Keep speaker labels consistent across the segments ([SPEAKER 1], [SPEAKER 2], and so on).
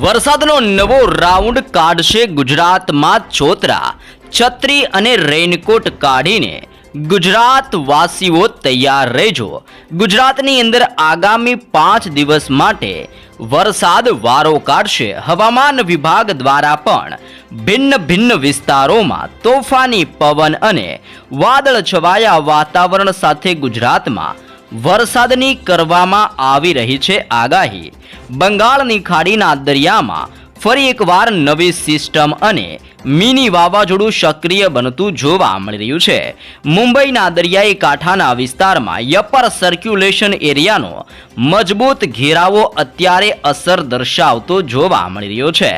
[SPEAKER 1] વરસાદનો નવો રાઉન્ડ કાઢશે ગુજરાતમાં છોતરા. છત્રી અને રેઇનકોટ કાઢીને ગુજરાતવાસીઓ તૈયાર રહેજો. ગુજરાતની અંદર આગામી પાંચ દિવસ માટે વરસાદ વારો કાઢશે. હવામાન વિભાગ દ્વારા પણ ભિન્ન ભિન્ન વિસ્તારોમાં તોફાની પવન અને વાદળ છવાયા વાતાવરણ સાથે ગુજરાતમાં વરસાદની કરવામાં આવી રહી છે આગાહી. બંગાળની ખાડીના દરિયામાં ફરી એકવાર નવી સિસ્ટમ અને મિની વાવાઝોડું સક્રિય બનતું જોવા મળી રહ્યું છે. મુંબઈના દરિયાઈ કાંઠાના વિસ્તારમાં યપર સર્ક્યુલેશન એરિયાનો મજબૂત ઘેરાવો અત્યારે અસર દર્શાવતો જોવા મળી રહ્યો છે.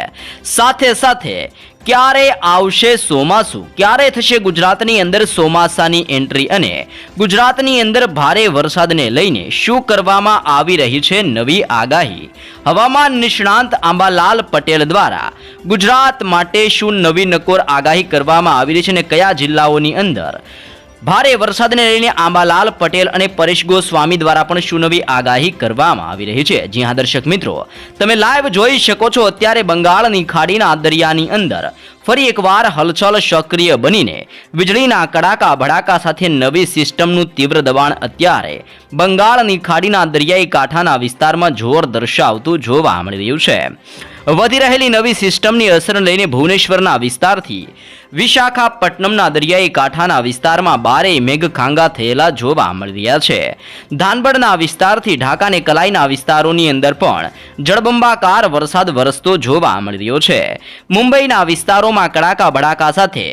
[SPEAKER 1] સાથે સાથે ક્યારે આવશે ચોમાસું? ક્યારે થશે ગુજરાતની અંદર ચોમાસાની એન્ટ્રી? અને ગુજરાતની અંદર ભારે વરસાદને લઈને શું કરવામાં આવી રહી છે નવી આગાહી? હવામાન નિષ્ણાંત આંબાલાલ પટેલ દ્વારા ગુજરાત માટે શું નવી નકોર આગાહી કરવામાં આવી રહી છે અને કયા જિલ્લાઓની અંદર ભારે વરસાદને લઈને આંબાલાલ પટેલ અને પરેશ ગોસ્વામી દ્વારા પણ સુનવી આગાહી કરવામાં આવી રહી છે. જી હા, દર્શક મિત્રો, તમે લાઈવ જોઈ શકો છો અત્યારે બંગાળની ખાડીના દરિયાની અંદર ફરી એકવાર હલચલ સક્રિય બનીને વીજળીના કડાકા ભડાકા સાથે નવી સિસ્ટમનું તીવ્ર દબાણ અત્યારે બંગાળની ખાડીના દરિયાઈ કાંઠાના વિસ્તારમાં જોર દર્શાવતું જોવા મળી રહ્યું છે. વધી રહેલી નવી સિસ્ટમની અસર લઈને ભુવનેશ્વરના વિસ્તારથી વિશાખાપટ્ટનમના દરિયાઈ કાંઠાના વિસ્તારમાં બારે મેઘખાંગા થયેલા જોવા મળી રહ્યા છે. ધાનબડના વિસ્તારથી ઢાકાને કલાઈના વિસ્તારોની અંદર પણ જળબંબાકાર વરસાદ વરસતો જોવા મળી રહ્યો છે. મુંબઈના વિસ્તારોમાં કડાકા ભડાકા સાથે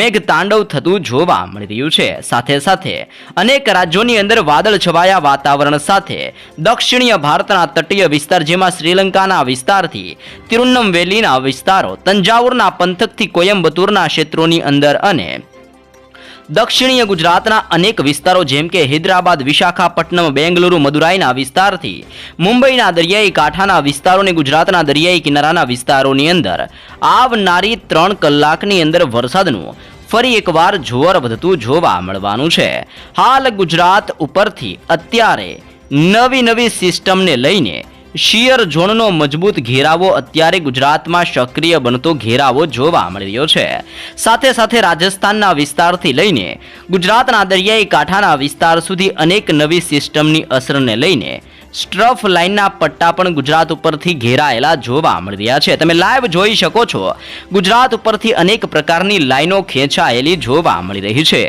[SPEAKER 1] મેઘતાંડવ થતું જોવા મળી રહ્યું છે. સાથે સાથે અનેક રાજ્યોની અંદર વાદળ છવાયા વાતાવરણ સાથે દક્ષિણીય ભારતના તટીય વિસ્તાર જેમાં શ્રીલંકાના વિસ્તારથી તિરુન્નમવેલીના વિસ્તારો, તંજાવુરના પંથકથી કોયમ્બતુરના ક્ષેત્રોની અંદર અને દક્ષિણીય ગુજરાતના અનેક વિસ્તારો જેમ કે હૈદરાબાદ, વિશાખાપટ્ટનમ, બેંગલુરુ, મદુરાઈના વિસ્તારથી મુંબઈના દરિયાઈ કાંઠાના વિસ્તારોને ગુજરાતના દરિયાઈ કિનારાના વિસ્તારોની અંદર આવનારી ત્રણ કલાકની અંદર વરસાદનું ફરી એકવાર જોર વધતું જોવા મળવાનું છે. હાલ ગુજરાત ઉપરથી અત્યારે નવી નવી સિસ્ટમને લઈને શિયર ઝોનનો મજબૂત ઘેરાવો અત્યારે ગુજરાતમાં સક્રિય બનતો ઘેરાવો જોવા મળી રહ્યો છે. સાથે સાથે રાજસ્થાનના વિસ્તારથી લઈને ગુજરાતના દરિયાઈ કાંઠાના વિસ્તાર સુધી અનેક નવી સિસ્ટમની અસરને લઈને સ્ટ્રફ લાઇનના પટ્ટા પણ ગુજરાત ઉપરથી ઘેરાયેલા જોવા મળી રહ્યા છે. તમે લાઈવ જોઈ શકો છો. ગુજરાત ઉપરથી અનેક પ્રકારની લાઇનો ખેંચાયેલી જોવા મળી રહી છે.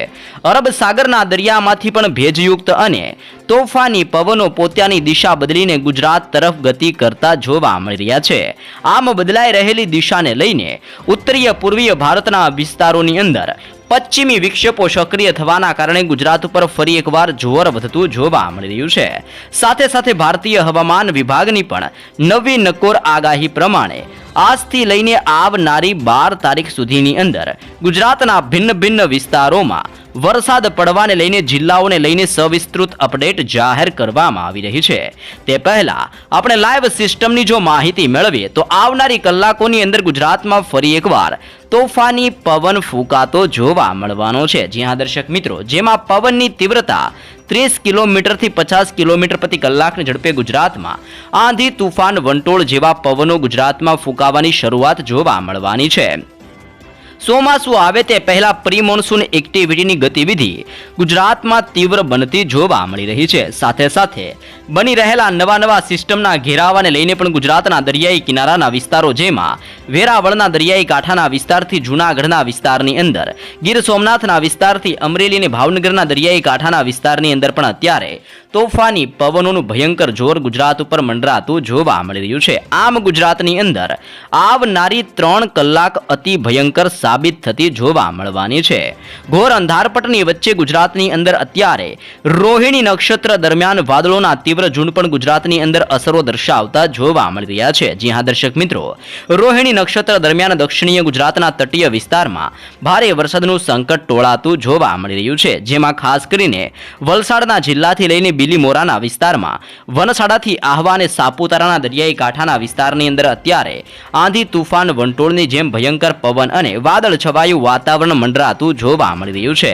[SPEAKER 1] અરબ સાગરના દરિયામાંથી પણ ભેજયુક્ત અને તોફાની પવનો પોતાની દિશા બદલીને ગુજરાત તરફ ગતિ કરતા જોવા મળી રહ્યા છે. આમ બદલાઈ રહેલી દિશાને લઈને ઉત્તરીય પૂર્વીય ભારતના વિસ્તારોની અંદર પશ્ચિમી વિક્ષેપો સક્રિય થવાના કારણે ગુજરાત ઉપર ફરી એકવાર જોર વધતું જોવા મળી રહ્યું છે. સાથે સાથે ભારતીય હવામાન વિભાગની પણ નવી નકોર આગાહી પ્રમાણે આજથી લઈને આવનારી બાર તારીખ સુધીની અંદર ગુજરાતના ભિન્ન ભિન્ન વિસ્તારોમાં વરસાદ પડવાને લઈને જિલ્લાઓને લઈને સવિસ્તૃત અપડેટ જાહેર કરવામાં આવી રહી છે. તે પહેલા આપણે લાઈવ સિસ્ટમની જો માહિતી મેળવીએ તો આવનારી કલાકોની અંદર ગુજરાતમાં ફરી એકવાર તોફાની પવન ફૂંકાતો જોવા મળવાનો છે. જ્યાં દર્શક મિત્રો, જેમાં પવનની તીવ્રતા ત્રીસ કિલોમીટરથી પચાસ કિલોમીટર પ્રતિ કલાકની ઝડપે ગુજરાતમાં આંધી તુફાન વંટોળ જેવા પવનો ગુજરાતમાં ફૂંકાવાની શરૂઆત જોવા મળવાની છે. ચોમાસું આવે તે પહેલા પ્રી મોન્સૂન એક્ટિવિટીની ગતિવિધિ ગુજરાતમાં તીવ્ર બનતી જોવા મળી રહી છે. સાથે સાથે બની રહેલા નવા નવા સિસ્ટમના ઘેરાવાને લઈને પણ ગુજરાતના દરિયાઈ કિનારાના વિસ્તારો જેમાં વેરાવળના દરિયાઈ કાંઠાના વિસ્તારથી જૂનાગઢના વિસ્તારની અંદર, ગીર સોમનાથના વિસ્તારથી અમરેલી અને ભાવનગરના દરિયાઈ કાંઠાના વિસ્તારની અંદર પણ અત્યારે તોફાની પવનોનું ભયંકર જોર ગુજરાત ઉપર મંડરાતું જોવા મળી રહ્યું છે. આમ ગુજરાતની અંદર આવનારી ત્રણ કલાક અતિ ભયંકર સાબિત થતી જોવા મળવાની છે. ઘોર અંધારપટની વચ્ચે ગુજરાતની અંદર અત્યારે રોહિણી નક્ષત્ર દરમિયાન વાદળોના તીવ્ર ઝુંડ પણ ગુજરાતની અંદર અસરો દર્શાવતા જોવા મળી રહ્યા છે. જી હા, દર્શક મિત્રો, રોહિણી નક્ષત્ર દરમિયાન દક્ષિણીય ગુજરાતના તટીય વિસ્તારમાં ભારે વરસાદનું સંકટ ટોળાતું જોવા મળી રહ્યું છે. જેમાં ખાસ કરીને વલસાડના જિલ્લાથી લઈને બિલીમોરાના વિસ્તારમાં વનસાડાથી આહવા અને સાપુતારાના દરિયાઈ કાંઠાના વિસ્તારની અંદર અત્યારે આંધી તુફાન વંટોળની જેમ ભયંકર પવન અને વાદળ છવાયું વાતાવરણ મંડરાતું જોવા મળી રહ્યું છે.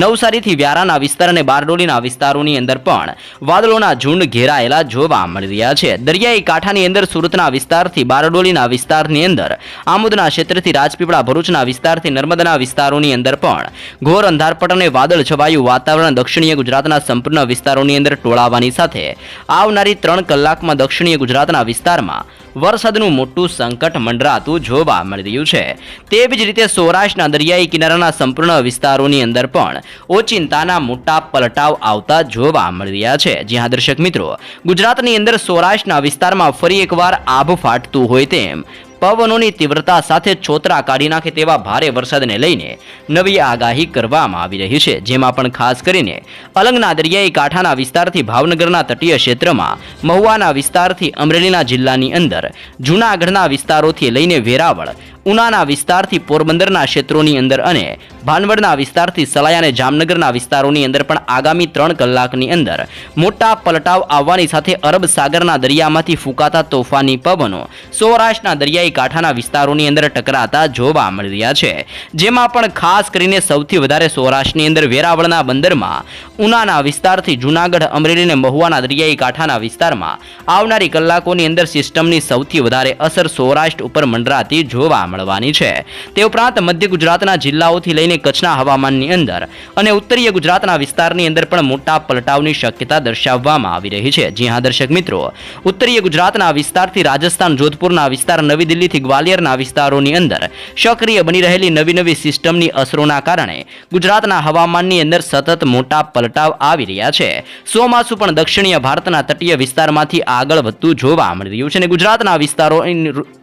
[SPEAKER 1] નવસારીથી વ્યારાના વિસ્તાર અને બારડોલીના વિસ્તારોની અંદર પણ વાદળોના ઝુંડ ઘેરાયેલા જોવા મળી રહ્યા છે. દરિયાઈ કાંઠાની અંદર સુરતના વિસ્તારથી બારડોલીના વિસ્તારની અંદર, આમોદના ક્ષેત્રથી રાજપીપળા ભરૂચના વિસ્તારથી નર્મદાના વિસ્તારોની અંદર પણ ઘોર અંધારપટ અને વાદળ છવાયું વાતાવરણ દક્ષિણીય ગુજરાતના સંપૂર્ણ વિસ્તારોની અંદર ટોળાવાની સાથે આવનારી ત્રણ કલાકમાં દક્ષિણીય ગુજરાતના વિસ્તારમાં વરસાદનું મોટું સંકટ મંડરાતું જોવા મળી રહ્યું છે. તેવી જ રીતે સૌરાષ્ટ્રના દરિયાઈ કિનારાના સંપૂર્ણ વિસ્તારોની અંદર પણ ઓચિંતાના મોટા પલટાવ આવતા જોવા મળી રહ્યા છે. જ્યાં દર્શક મિત્રો, ગુજરાતની અંદર સૌરાષ્ટ્રના વિસ્તારમાં ફરી એકવાર આભ ફાટતું હોય તેમ પવનોની તીવ્રતા સાથે છોતરા કાઢી નાખે તેવા ભારે વરસાદને લઈને નવી આગાહી કરવામાં આવી રહી છે. જેમાં પણ ખાસ કરીને અલંગના દરિયાઈ કાંઠાના વિસ્તારથી ભાવનગરના તટીય ક્ષેત્રમાં, મહુવાના વિસ્તારથી અમરેલીના જિલ્લાની અંદર, જૂનાગઢના વિસ્તારોથી લઈને વેરાવળ ઉનાના વિસ્તારથી પોરબંદરના ક્ષેત્રોની અંદર અને ભાનવડના વિસ્તારથી સલાયા અને જામનગરના વિસ્તારોની અંદર પણ આગામી ત્રણ કલાકની અંદર મોટા પલટાવ આવવાની સાથે અરબ સાગરના દરિયામાંથી ફૂંકાતા તોફાની પવનો સૌરાષ્ટ્રના દરિયાઈ કાંઠાના વિસ્તારોની અંદર ટકરાતા જોવા મળી રહ્યા છે. જેમાં પણ ખાસ કરીને સૌથી વધારે સૌરાષ્ટ્રની અંદર વેરાવળના બંદરમાં, ઉનાના વિસ્તારથી જૂનાગઢ, અમરેલી અને મહુવાના દરિયાઈ કાંઠાના વિસ્તારમાં આવનારી કલાકોની અંદર સિસ્ટમની સૌથી વધારે અસર સૌરાષ્ટ્ર ઉપર મંડરાતી જોવા મળવાની છે. તે ઉપરાંત મધ્ય ગુજરાતના જિલ્લાઓથી લઈને કચ્છના હવામાનની અંદર અને ઉત્તરીય ગુજરાતના વિસ્તારની અંદર પણ મોટા પલટાવની શક્યતા દર્શાવવામાં આવી રહી છે. જી હા, દર્શક મિત્રો, ઉત્તરીય ગુજરાતના વિસ્તારથી રાજસ્થાન, જોધપુરના વિસ્તાર, નવી દિલ્હીથી ગ્વાલિયરના વિસ્તારોની અંદર સક્રિય બની રહેલી નવી નવી સિસ્ટમની અસરોના કારણે ગુજરાતના હવામાનની અંદર સતત મોટા પલટાવ આવી રહ્યા છે. ચોમાસું પણ દક્ષિણીય ભારતના તટીય વિસ્તારમાંથી આગળ વધતું જોવા મળી રહ્યું છે અને ગુજરાતના વિસ્તારો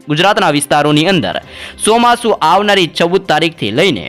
[SPEAKER 1] ગુજરાતના વિસ્તારોની અંદર. ચોમાસું આવનારી ચૌદ તારીખથી લઈને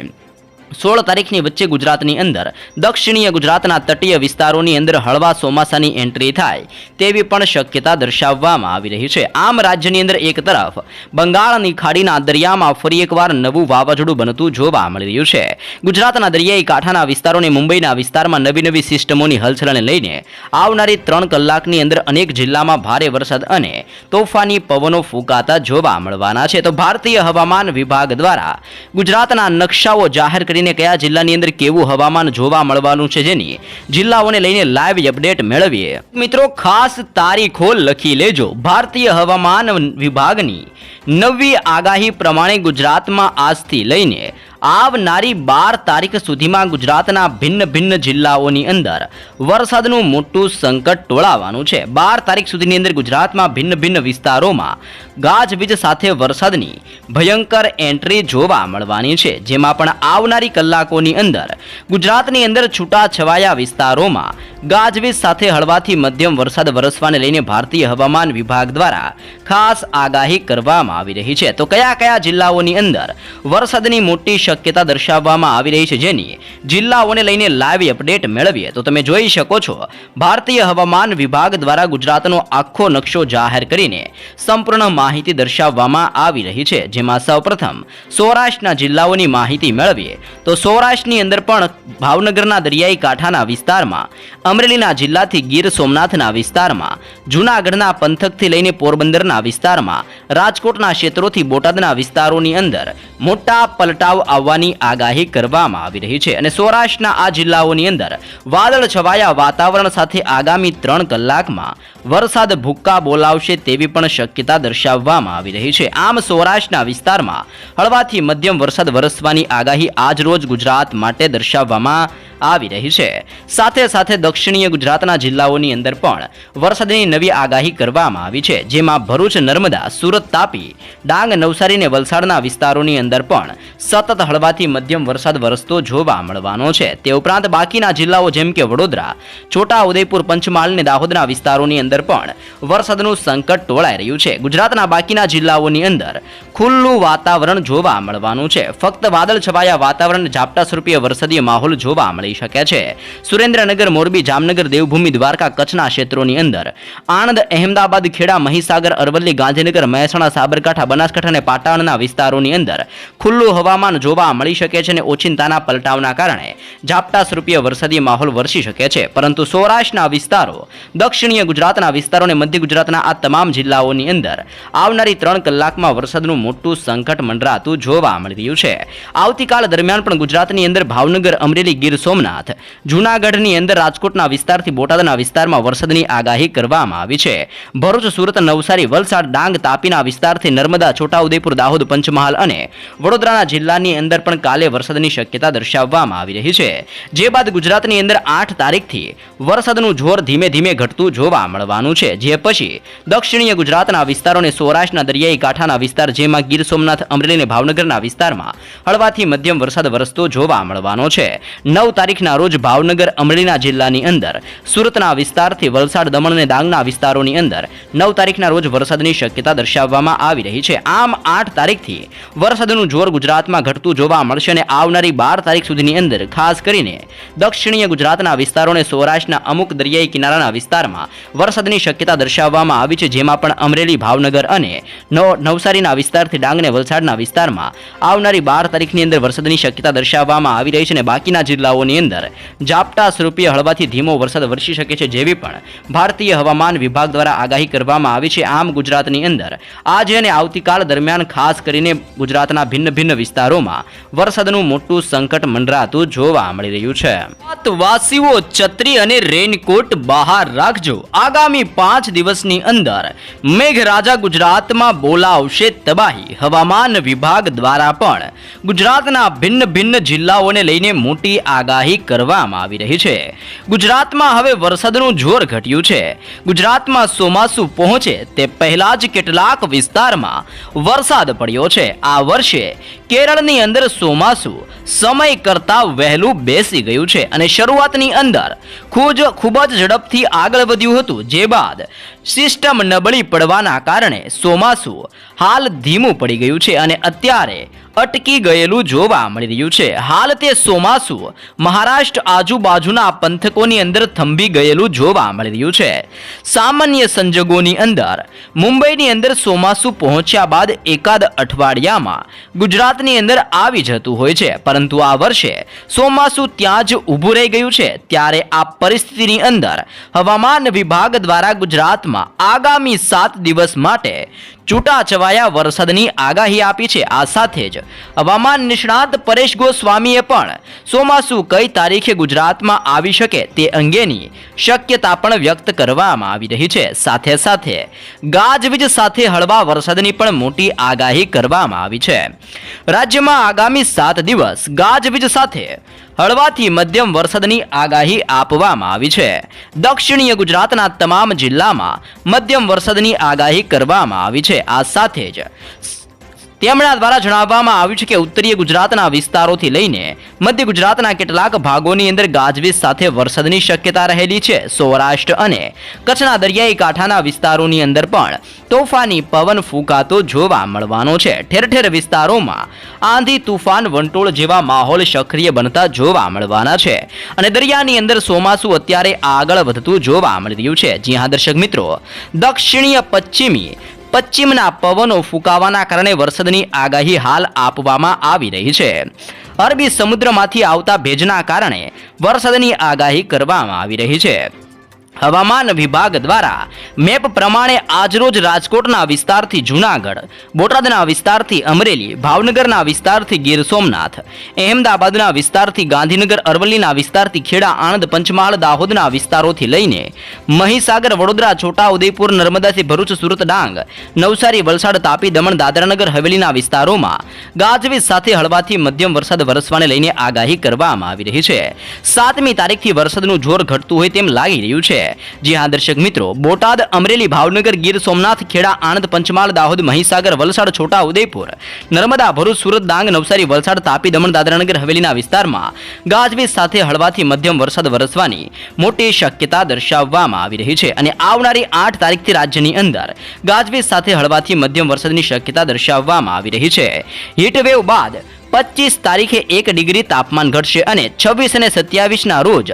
[SPEAKER 1] સોળ તારીખની વચ્ચે ગુજરાતની અંદર દક્ષિણીય ગુજરાતના તટીય વિસ્તારોની અંદર હળવા ચોમાસાની એન્ટ્રી થાય તેવી પણ શક્યતા દર્શાવવામાં આવી રહી છે. આમ રાજ્યની અંદર એક તરફ બંગાળની ખાડીના દરિયામાં ફરી એકવાર નવું વાવાઝોડું બનતું જોવા મળી રહ્યું છે. ગુજરાતના દરિયાઈ કાંઠાના વિસ્તારોને મુંબઈના વિસ્તારમાં નવી નવી સિસ્ટમોની હલચલને લઈને આવનારી ત્રણ કલાકની અંદર અનેક જિલ્લામાં ભારે વરસાદ અને તોફાની પવનો ફૂંકાતા જોવા મળવાના છે. તો ભારતીય હવામાન વિભાગ દ્વારા ગુજરાતના નકશાઓ જાહેર કરીને કયા જિલ્લાની અંદર કેવું હવામાન જોવા મળવાનું છે જેની જિલ્લાઓને લઈને લાઈવ અપડેટ મેળવીએ. મિત્રો, ખાસ તારીખો લખી લેજો. ભારતીય હવામાન વિભાગની નવી આગાહી પ્રમાણે ગુજરાતમાં આજથી લઈને આવનારી બાર તારીખ સુધીમાં ગુજરાતના ભિન્ન ભિન્ન જિલ્લાઓની અંદર વરસાદનું મોટું સંકટ ટોળાવાનું છે. બાર તારીખ સુધીની અંદર ગુજરાતમાં ભિન્ન ભિન્ન વિસ્તારોમાં ગાજવીજ સાથે વરસાદની ભયંકર એન્ટ્રી જોવા મળવાની છે. જેમાં પણ આવનારી કલાકોની અંદર ગુજરાતની અંદર છૂટા છવાયા વિસ્તારોમાં ગાજવીજ સાથે હળવાથી મધ્યમ વરસાદ વરસવાને લઈને ભારતીય હવામાન વિભાગ દ્વારા ખાસ આગાહી કરવામાં આવી રહી છે. તો કયા કયા જિલ્લાઓની અંદર વરસાદની મોટી શક્યતા દર્શાવવામાં આવી રહી છે જેની જિલ્લાઓને લઈને લાઈવ અપડેટ મેળવીએ. તો તમે જોઈ શકો છો, ભારતીય હવામાન વિભાગ દ્વારા ગુજરાતનો આખો નકશો જાહેર કરીને સંપૂર્ણ માહિતી દર્શાવવામાં આવી રહી છે. જેમાં સૌપ્રથમ, સૌરાષ્ટ્રના જિલ્લાઓની માહિતી મેળવીએ. તો સૌરાષ્ટ્રની અંદર પણ ભાવનગરના દરિયાઈ કાંઠાના વિસ્તારમાં, અમરેલીના જિલ્લાથી ગીર સોમનાથના વિસ્તારમાં, જૂનાગઢના પંથકથી લઈને પોરબંદરના વિસ્તારમાં, રાજકોટના ક્ષેત્રોથી બોટાદના વિસ્તારોની અંદર મોટા પલટાવ આવવાની આગાહી કરવામાં આવી રહી છે અને સૌરાષ્ટ્રના આ જિલ્લાઓની અંદર વાદળ છવાયા વાતાવરણ સાથે આગામી ત્રણ કલાકમાં વરસાદ ભૂક્કા બોલાવશે તેવી પણ શક્યતા દર્શાવવામાં આવી રહી છે. આમ સૌરાષ્ટ્રના વિસ્તારમાં હળવાથી મધ્યમ વરસાદ વરસવાની આગાહી આજરોજ ગુજરાત માટે દર્શાવવામાં આવી રહી છે. સાથે સાથે દક્ષિણીય ગુજરાતના જિલ્લાઓની અંદર પણ વરસાદની નવી આગાહી કરવામાં આવી છે. જેમાં ભરૂચ, નર્મદા, સુરત તાપી, ડાંગ, નવસારી અને વલસાડના વિસ્તારોની અંદર પણ સતત હળવાથી મધ્યમ વરસાદ વરસતો જોવા મળવાનો છે. તે ઉપરાંત બાકીના જિલ્લાઓ જેમ કે વડોદરા, છોટા ઉદયપુર, પંચમહાલ અને દાહોદના વિસ્તારોની અંદર પણ વરસાદનું સંકટ ટોળાઈ રહ્યું છે. ગુજરાતના બાકીના જિલ્લાઓની અંદર ખુલ્લું વાતાવરણ જોવા મળવાનું છે. ફક્ત વાદળ છવાયા વાતાવરણ ઝાપટા સ્વરૂપે વરસાદી માહોલ જોવા મળી શકે છે. સુરેન્દ્રનગર, મોરબી, જામનગર, દેવભૂમિ, દ્વારકા, કચ્છના ક્ષેત્રોની અંદર આણંદ, અહેમદાબાદ, ખેડા, મહીસાગર, અરવલ્લી, ગાંધીનગર, મહેસાણા, સાબરકાંઠા, બનાસકાંઠા અને પાટણના વિસ્તારોની અંદર ખુલ્લું હવામાન જોવા જોવા મળી શકે છે અને ઓચિંતાના પલટાવના કારણે ઝાપટા સ્વરૂપીય વરસાદી માહોલ વરસી શકે છે. પરંતુ સૌરાષ્ટ્રના વિસ્તારો, દક્ષિણીય ગુજરાતના વિસ્તારો અને મધ્ય ગુજરાતના આ તમામ જિલ્લાઓની અંદર આવનારી ત્રણ કલાકમાં વરસાદનું મોટું સંકટ મંડરાતું જોવા મળી રહ્યું છે. આવતીકાલ દરમિયાન પણ ગુજરાતની અંદર ભાવનગર, અમરેલી, ગીર સોમનાથ, જૂનાગઢની અંદર રાજકોટના વિસ્તારથી બોટાદના વિસ્તારમાં વરસાદની આગાહી કરવામાં આવી છે. ભરૂચ, સુરત, નવસારી, વલસાડ, ડાંગ, તાપીના વિસ્તારથી નર્મદા, છોટાઉદેપુર, દાહોદ, પંચમહાલ અને વડોદરાના જિલ્લાની અંદર પણ કાલે વરસાદની શક્યતા દર્શાવવામાં આવી રહી છે. જે બાદ ગુજરાતની અંદર આઠ તારીખથી વરસાદનું જોર ધીમે ધીમે ઘટતું જોવા મળવાનું છે. જે પછી દક્ષિણીય ગુજરાતના વિસ્તારો સૌરાષ્ટ્રના દરિયાઈ કાંઠાના વિસ્તાર જેમાં ગીર સોમનાથ, અમરેલી અને ભાવનગરના વિસ્તારમાં હળવાથી મધ્યમ વરસાદ વરસતો જોવા મળવાનો છે. નવ તારીખના રોજ ભાવનગર, અમરેલીના જિલ્લાની અંદર સુરતના વિસ્તારથી વલસાડ, દમણ અને ડાંગના વિસ્તારોની અંદર નવ તારીખના રોજ વરસાદની શક્યતા દર્શાવવામાં આવી રહી છે. આમ આઠ તારીખથી વરસાદનું જોર ગુજરાતમાં ઘટતું જોવા મળશે અને આવનારી બાર તારીખ સુધીની અંદર, ખાસ કરીને દક્ષિણીય ગુજરાતના વિસ્તારો અને સૌરાષ્ટ્રના અમુક દરિયાઈ કિનારાના વિસ્તારમાં વરસાદની શક્યતા દર્શાવવામાં આવી છે, જેમાં પણ અમરેલી, ભાવનગર અને નવ, નવસારીના વિસ્તારથી ડાંગ અને વલસાડના વિસ્તારમાં આવનારી બાર તારીખની અંદર વરસાદની શક્યતા દર્શાવવામાં આવી રહી છે અને બાકીના જિલ્લાઓની અંદર ઝાપટા સ્વરૂપીય હળવાથી ધીમો વરસાદ વરસી શકે છે, જેવી પણ ભારતીય હવામાન વિભાગ દ્વારા આગાહી કરવામાં આવી છે. આમ ગુજરાતની અંદર આજે અને આવતીકાલ દરમિયાન ખાસ કરીને ગુજરાતના ભિન્ન ભિન્ન વિસ્તારોમાં વરસાદનું મોટું સંકટ મંડરાતું જોવા મળી રહ્યું છે. વાસીઓ છત્રી અને રેનકોટ બહાર રાખજો. આગામી પાંચ દિવસની અંદર મેઘરાજા ગુજરાતમાં બોલાવશે તબાહી. હવામાન વિભાગ દ્વારા પણ ગુજરાતના ભિન્ન ભિન્ન જિલ્લાઓને લઈને મોટી આગાહી કરવામાં આવી રહી છે. ગુજરાતમાં હવે વરસાદનું જોર ઘટ્યું છે. ગુજરાતમાં ચોમાસું પહોંચે તે પહેલા જ કેટલાક વિસ્તારમાં વરસાદ પડ્યો છે. આ વર્ષે કેરળની અંદર ચોમાસું સમય કરતાં વહેલું બેસી ગયું છે અને શરૂઆતની અંદર ખૂબ ખૂબ જ ઝડપથી આગળ વધ્યું હતું. જે બાદ સિસ્ટમ નબળી પડવાના કારણે ચોમાસું હાલ ધીમું પડી ગયું છે અને અત્યારે અટકી ગયેલું જોવા મળી રહ્યું છે. હાલ તે ચોમાસુ મહારાષ્ટ્ર આજુબાજુના પંથકોની અંદર થંભી ગયેલું જોવા મળી રહ્યું છે. સામાન્ય સંજોગોની અંદર મુંબઈની અંદર ચોમાસુ પહોંચ્યા બાદ એકાદ અઠવાડિયામાં ગુજરાતની અંદર આવી જતું હોય છે. પરંતુ આ વર્ષે ચોમાસુ ત્યાં જ ઊભું રહી ગયું છે. ત્યારે આ પરિસ્થિતિની અંદર હવામાન વિભાગ દ્વારા ગુજરાતમાં આગામી સાત દિવસ માટે છૂટાછવાયા વરસાદની આગાહી આપી છે આ સાથે જ. હવામાન નિષ્ણાત પરેશ ગોસ્વામીએ પણ ચોમાસું કઈ તારીખે ગુજરાતમાં આવી શકે તે અંગેની શક્યતા પણ વ્યક્ત કરવામાં આવી રહી છે. સાથે સાથે ગાજવીજ સાથે હળવા વરસાદની પણ મોટી આગાહી કરવામાં આવી છે. રાજ્યમાં આગામી સાત દિવસ ગાજવીજ સાથે હળવાથી મધ્યમ વરસાદની આગાહી આપવામાં આવી છે. દક્ષિણીય ગુજરાતના તમામ જિલ્લામાં મધ્યમ વરસાદની આગાહી કરવામાં આવી છે. આ સાથે જ. તેમના દ્વારા જણાવવામાં આવ્યું છે કે ઉત્તરીય ગુજરાતના વિસ્તારોથી લઈને મધ્ય ગુજરાતના કેટલાક ભાગોની અંદર ગાજવીજ સાથે વરસાદની શક્યતા રહેલી છે. સૌરાષ્ટ્ર અને કચ્છના દરિયાઈ કાંઠાના વિસ્તારોની અંદર પણ તોફાની પવન ફૂંકાતો જોવા મળવાનો છે. ઠેર ઠેર વિસ્તારોમાં આંધી, તુફાન, વંટોળ જેવા માહોલ સક્રિય બનતા જોવા મળવાના છે. અને દરિયાની અંદર ચોમાસું અત્યારે આગળ વધતું જોવા મળી રહ્યું છે. જી દર્શક મિત્રો, દક્ષિણીય પશ્ચિમી પશ્ચિમના પવનો ફૂંકાવાના કારણે વરસાદની આગાહી હાલ આપવામાં આવી રહી છે. અરબી સમુદ્રમાંથી આવતા ભેજના કારણે વરસાદની આગાહી કરવામાં આવી રહી છે. હવામાન વિભાગ દ્વારા મેપ પ્રમાણે આજરોજ રાજકોટના વિસ્તારથી જૂનાગઢ, બોટાદના વિસ્તારથી અમરેલી, ભાવનગરના વિસ્તારથી ગીર સોમનાથ, અહેમદાબાદના વિસ્તારથી ગાંધીનગર, અરવલ્લીના વિસ્તારથી ખેડા, આણંદ, પંચમહાલ, દાહોદના વિસ્તારોથી લઈને મહીસાગર, વડોદરા છોટા ઉદેપુર નર્મદાથી ભરૂચ, સુરત, ડાંગ, નવસારી, વલસાડ, તાપી, દમણ, દાદરાનગર, હવેલીના વિસ્તારોમાં ગાજવીજ સાથે હળવાથી મધ્યમ વરસાદ વરસવાને લઈને આગાહી કરવામાં આવી રહી છે. સાતમી તારીખથી વરસાદનું જોર ઘટતું હોય તેમ લાગી રહ્યું છે. જી હા, દર્શક મિત્રો, બોટાદ અમરેલી ભાવનગર ગીર સોમનાથ ખેડા આણંદ પંચમહાલ દાહોદ મહીસાગર વલસાડ છોટા ઉદયપુર નર્મદા ભરૂચ સુરત ડાંગ નવસારી વલસાડ તાપી દમણ દાદરાનગર હવેલીના વિસ્તારમાં ગાજવીજ સાથે હળવાથી મધ્યમ વરસાદ વરસવાની મોટી શક્યતા દર્શાવવામાં આવી રહી છે અને આવનારી આઠ તારીખથી રાજ્યની અંદર ગાજવીજ સાથે હળવાથી મધ્યમ વરસાદની શક્યતા દર્શાવવામાં આવી રહી છે. હીટવેવ બાદ પચીસ તારીખે એક ડિગ્રી તાપમાન ઘટશે અને છવ્વીસ અને સત્યાવીસના રોજ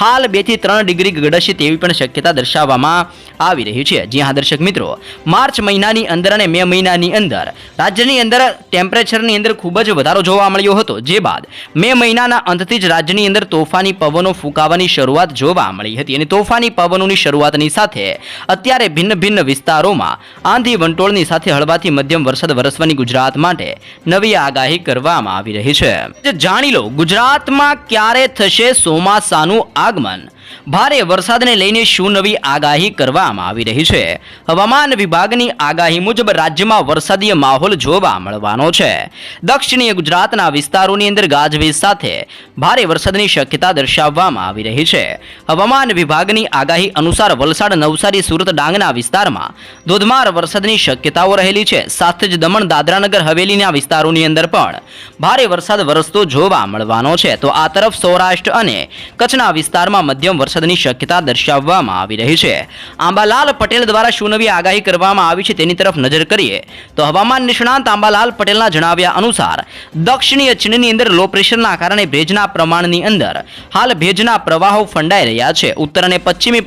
[SPEAKER 1] હાલ બેથી ત્રણ ડિગ્રી ઘટશે તેવી પણ શક્યતા દર્શાવવામાં આવી રહી છે. જી હા, દર્શક મિત્રો, માર્ચ મહિનાની અંદર અને મે મહિનાની અંદર રાજ્યની અંદર ટેમ્પરેચરની અંદર ખૂબ જ વધારો જોવા મળ્યો હતો. જે બાદ મે મહિનાના અંતથી જ રાજ્યની અંદર તોફાની પવનો ફૂંકાવાની શરૂઆત જોવા મળી હતી અને તોફાની પવનોની શરૂઆતની સાથે અત્યારે ભિન્ન ભિન્ન વિસ્તારોમાં આંધી વંટોળની સાથે હળવાથી મધ્યમ વરસાદ વરસવાની ગુજરાત માટે નવી આગાહી કરવામાં આવી રહી છે. જાણી લો ગુજરાતમાં ક્યારે થશે ચોમાસાનું આગમન? ભારે વરસાદને લઈને શું નવી આગાહી કરવામાં આવી રહી છે. હવામાન વિભાગની આગાહી મુજબ રાજ્યમાં વરસાદીય માહોલ જોવા મળવાનો છે. દક્ષિણીય ગુજરાતના વિસ્તારોની અંદર ગાજવીજ સાથે ભારે વરસાદની શક્યતા દર્શાવવામાં આવી રહી છે. હવામાન વિભાગની આગાહી અનુસાર વલસાડ, નવસારી, સુરત, ડાંગના વિસ્તારમાં ધોધમાર વરસાદની શક્યતાઓ રહેલી છે. સાથે જ દમણ, દાદરાનગર, હવેલીના વિસ્તારોની અંદર પણ ભારે વરસાદ વરસતો જોવા મળવાનો છે. તો આ તરફ સૌરાષ્ટ્ર અને કચ્છના વિસ્તારમાં મધ્યમ વરસાદની શક્યતા દર્શાવવામાં આવી રહી છે. આંબાલાલ પટેલ દ્વારા શું નવી આગાહી કરવામાં આવી છે તેની તરફ નજર કરીએ તો હવામાન નિષ્ણાંત આંબાલાલ પટેલના જણાવ્યા અનુસાર, દક્ષિણીય ચીનની અંદર લો પ્રેશરના કારણે ભેજના પ્રમાણની અંદર હાલ ભેજના પ્રવાહો ફંડાઈ રહ્યા છે. ઉત્તર અને પશ્ચિમી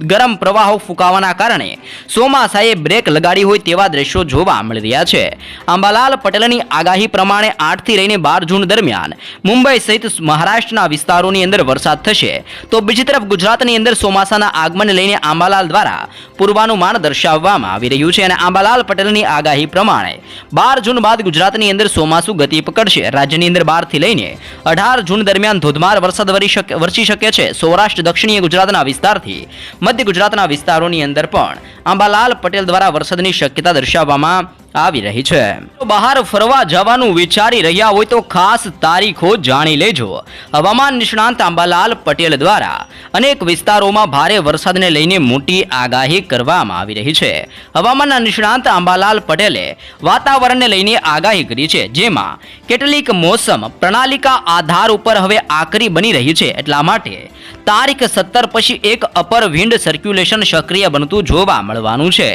[SPEAKER 1] ગરમ પ્રવાહો ફૂંકાવાના કારણે ચોમાસાએ બ્રેક લગાડી હોય તેવા દ્રશ્યો જોવા મળી રહ્યા છે. અંબાલાલ પટેલની આગાહી પ્રમાણે આઠથી લઈને બાર જૂન દરમિયાન મુંબઈ સહિત મહારાષ્ટ્રના વિસ્તારોની અંદર વરસાદ થશે. તો બીજી તરફ ગુજરાતની અંદર ચોમાસાના આગમનને લઈને આંબાલાલ દ્વારા પૂર્વાનુમાન દર્શાવવામાં આવી રહ્યું છે અને આંબાલાલ પટેલની આગાહી પ્રમાણે બાર જૂન બાદ ગુજરાતની અંદર ચોમાસું ગતિ પકડશે. રાજ્યની અંદર બારથી લઈને અઢાર જૂન દરમિયાન ધોધમાર વરસાદ વરી વરસી શકે છે. સૌરાષ્ટ્ર દક્ષિણીય ગુજરાતના વિસ્તારથી મધ્ય ગુજરાતના વિસ્તારોની અંદર પણ આંબાલાલ પટેલ દ્વારા વરસાદની શક્યતા દર્શાવવામાં આવી રહી છે. બહાર ફરવા જવાનું વિચારી રહ્યા હોય તો ખાસ તારીખો જાણી લેજો. હવામાન નિષ્ણાંત આંબાલાલ પટેલ દ્વારા અનેક વિસ્તારોમાં ભારે વરસાદને લઈને મોટી આગાહી કરવામાં આવી રહી છે. હવામાનના નિષ્ણાંત આંબાલાલ પટેલે વાતાવરણને લઈને આગાહી કરી છે, જેમાં કેટલીક મોસમ પ્રણાલિકા આધાર ઉપર હવે આકરી બની રહી છે એટલા માટે તારીખ સત્તર પછી એક અપર વિન્ડ સર્ક્યુલેશન સક્રિય બનતું જોવા મળવાનું છે,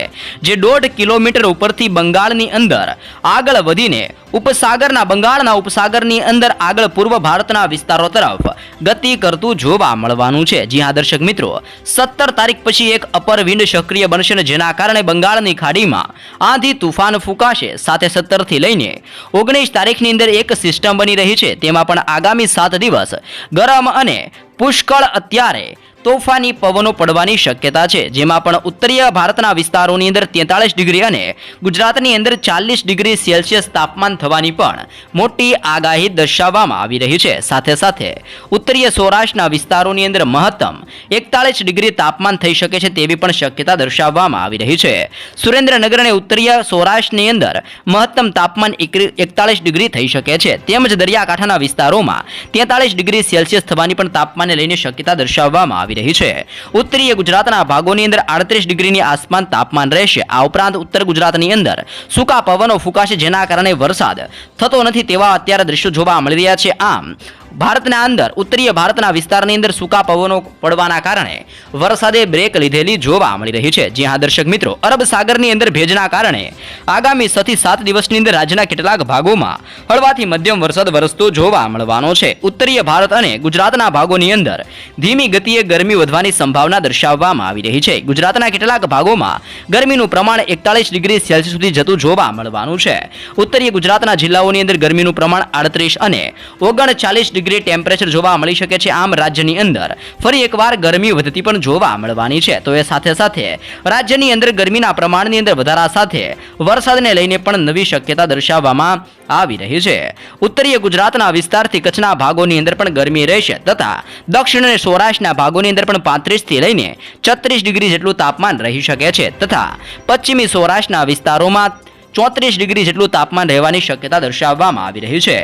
[SPEAKER 1] જે દોઢ કિલોમીટર ઉપરથી બંગાળની અંદર આગળ વધીને ઉપસાગરના, બંગાળના ઉપસાગરની અંદર આગળ પૂર્વ ભારતના વિસ્તારો તરફ ગતિ કરતું જોવા મળવાનું છે. જી હા, દર્શક મિત્રો, સત્તર તારીખ પછી એક અપર વિન્ડ સક્રિય બનશે ને જેના કારણે બંગાળની ખાડીમાં આંધી તુફાન ફૂંકાશે. સાથે સત્તરથી લઈને ઓગણીસ તારીખની અંદર એક સિસ્ટમ બની રહી છે. તેમાં પણ આગામી સાત દિવસ ગરમ અને પુષ્કળ અત્યારે તોફાની પવનો પડવાની શક્યતા છે, જેમાં પણ ઉત્તરીય ભારતના વિસ્તારોની અંદર તેતાળીસ ડિગ્રી અને ગુજરાતની અંદર ચાલીસ ડિગ્રી સેલ્સિયસ તાપમાન થવાની પણ મોટી આગાહી દર્શાવવામાં આવી રહી છે. સાથે સાથે ઉત્તરીય સૌરાષ્ટ્રના વિસ્તારોની અંદર મહત્તમ એકતાળીસ ડિગ્રી તાપમાન થઈ શકે છે તેવી પણ શક્યતા દર્શાવવામાં આવી રહી છે. સુરેન્દ્રનગર અને ઉત્તરીય સૌરાષ્ટ્રની અંદર મહત્તમ તાપમાન એકતાળીસ ડિગ્રી થઈ શકે છે. તેમજ દરિયાકાંઠાના વિસ્તારોમાં તેતાળીસ ડિગ્રી સેલ્સિયસ થવાની પણ તાપમાનને લઈને શક્યતા દર્શાવવામાં આવી રહી છે. ઉત્તરીય ગુજરાતના ભાગોની અંદર આડત્રીસ ડિગ્રીની આસપાસ તાપમાન રહેશે. આ ઉપરાંત ઉત્તર ગુજરાતની અંદર સૂકા પવનો ફૂંકાશે જેના કારણે વરસાદ થતો નથી તેવા અત્યારે દ્રશ્યો જોવા મળી રહ્યા છે. આમ, ભારતના અંદર, ઉત્તરીય ભારતના વિસ્તારની અંદર સૂકા પવનો પડવાના કારણે વરસાદે બ્રેક લીધેલી જોવા મળી રહી છે. જી દર્શક મિત્રો, અરબ સાગરની અંદર ભેજના કારણે આગામી છ થી સાત દિવસની અંદર રાજ્યના કેટલાક ભાગોમાં હળવાથી મધ્યમ વરસાદ વરસતો જોવા મળવાનો છે. ઉત્તરીય ભારત અને ગુજરાતના ભાગોની અંદર ધીમી ગતિએ ગરમી વધવાની સંભાવના દર્શાવવામાં આવી રહી છે. ગુજરાતના કેટલાક ભાગોમાં ગરમીનું પ્રમાણ એકતાળીસ ડિગ્રી સેલ્સિયસ સુધી જતું જોવા મળવાનું છે. ઉત્તરીય ગુજરાતના જિલ્લાઓની અંદર ગરમીનું પ્રમાણ આડત્રીસ અને ઓગણચાલીસ ડિગ્રી ટેમ્પરેચર જોવા મળી શકે છે. આમ રાજ્યની અંદર ફરી એકવાર ગરમી વધતી પણ જોવા મળવાની છે. તો એ સાથે સાથે રાજ્યની અંદર ગરમીના પ્રમાણની અંદર વધારા સાથે વરસાદને લઈને પણ નવી શક્યતા દર્શાવવામાં આવી રહી છે. ઉત્તરીય ગુજરાતના વિસ્તારથી કચ્છના ભાગોની અંદર પણ ગરમી રહેશે તથા દક્ષિણ અને સૌરાષ્ટ્રના ભાગોની અંદર પણ પાંત્રીસથી લઈને છત્રીસ ડિગ્રી જેટલું તાપમાન રહી શકે છે તથા પશ્ચિમી સૌરાષ્ટ્રના વિસ્તારોમાં ચોત્રીસ ડિગ્રી જેટલું તાપમાન રહેવાની શક્યતા દર્શાવવામાં આવી રહી છે.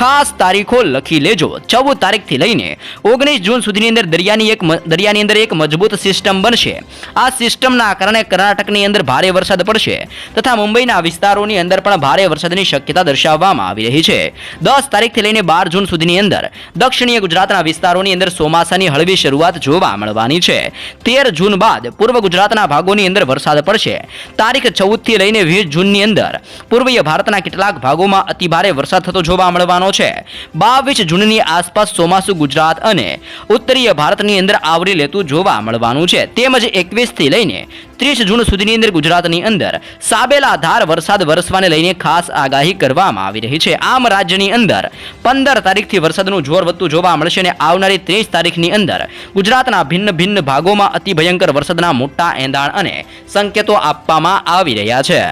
[SPEAKER 1] ખાસ તારીખો લખી લેજો. ચૌદ તારીખથી લઈને ઓગણીસ જૂન સુધીની અંદર દરિયાની એક દરિયાની અંદર એક મજબૂત સિસ્ટમ બનશે. આ સિસ્ટમના કારણે કર્ણાટકની અંદર ભારે વરસાદ પડશે તથા મુંબઈના વિસ્તારોની અંદર પણ ભારે વરસાદની શક્યતા દર્શાવવામાં આવી રહી છે. દસ તારીખથી લઈને બાર જૂન સુધીની અંદર દક્ષિણીય ગુજરાતના વિસ્તારોની અંદર ચોમાસાની હળવી શરૂઆત જોવા મળવાની છે. તેર જૂન બાદ પૂર્વ ગુજરાતના ભાગોની અંદર વરસાદ પડશે. તારીખ ચૌદથી લઈને વીસ જૂનની અંદર અંદર. પૂર્વીય ભારતના કેટલાક ભાગોમાં અતિભારે વરસાદ થતો જોવા મળવાનો છે. બાવીસ જૂનની આસપાસ ચોમાસુ ગુજરાત અને ઉત્તરીય ભારતની અંદર આવરી લેતું જોવા મળવાનું છે. તેમજ એકવીસથી લઈને ત્રીસ જૂન સુધીની અંદર ગુજરાતની અંદર સાબેલા ધાર વરસાદ વરસવાને લઈને ખાસ આગાહી કરવામાં આવી રહી છે. આમ રાજ્યની અંદર પંદર તારીખથી વરસાદનું જોર વધતું જોવા મળશે અને આવનારી ત્રીસ તારીખની અંદર ગુજરાતના ભિન્ન ભિન્ન ભાગોમાં અતિ ભયંકર વરસાદના મોટા એંધાણ અને સંકેતો આપવામાં આવી રહ્યા છે.